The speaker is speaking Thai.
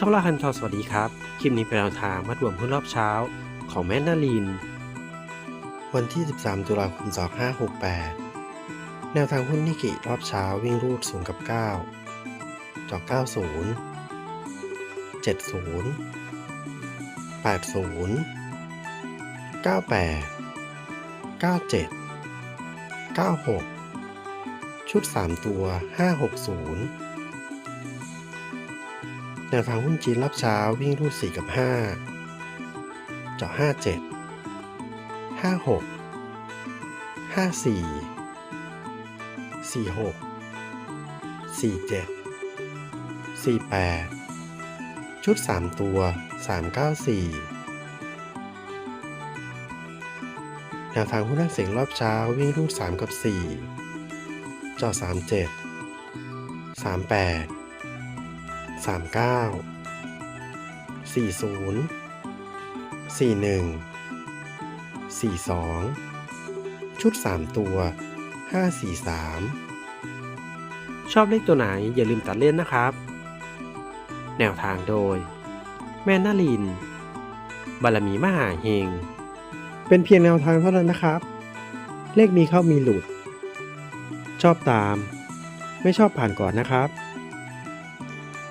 ช่องล่าคันทอสวัสดีครับ คลิปนี้เป็นแนวทางมัดรวมหุ้นรอบเช้า ของแม่นาลิน วันที่ 13 ตุลาคม 2568 แนวทางหุ้นนิกิรอบเช้าวิ่งรูด0กับ 9 จอก 90 70 80 98 97 96 ชุด 3 ตัว 560 แนวทางหุ้นจีนรอบเช้าวิ่งรูด4กับ 5 เจาะ57 56 54 46 47 48 ชุด 3 ตัว 394 แนวทางหุ้นนักเสียงรอบเช้าวิ่งรูด3กับ 4 เจาะ37 38 39 40 41 42 ชุด 3 ตัว 543 ชอบเลขตัวไหนอย่าลืมตัดเล่นนะครับ แนวทางโดย แม่นาลิน บารมีมหาเฮง เป็นเพียงแนวทางเท่านั้นนะครับ เลขมีเข้ามีหลุด ชอบตาม ไม่ชอบผ่านก่อนนะครับ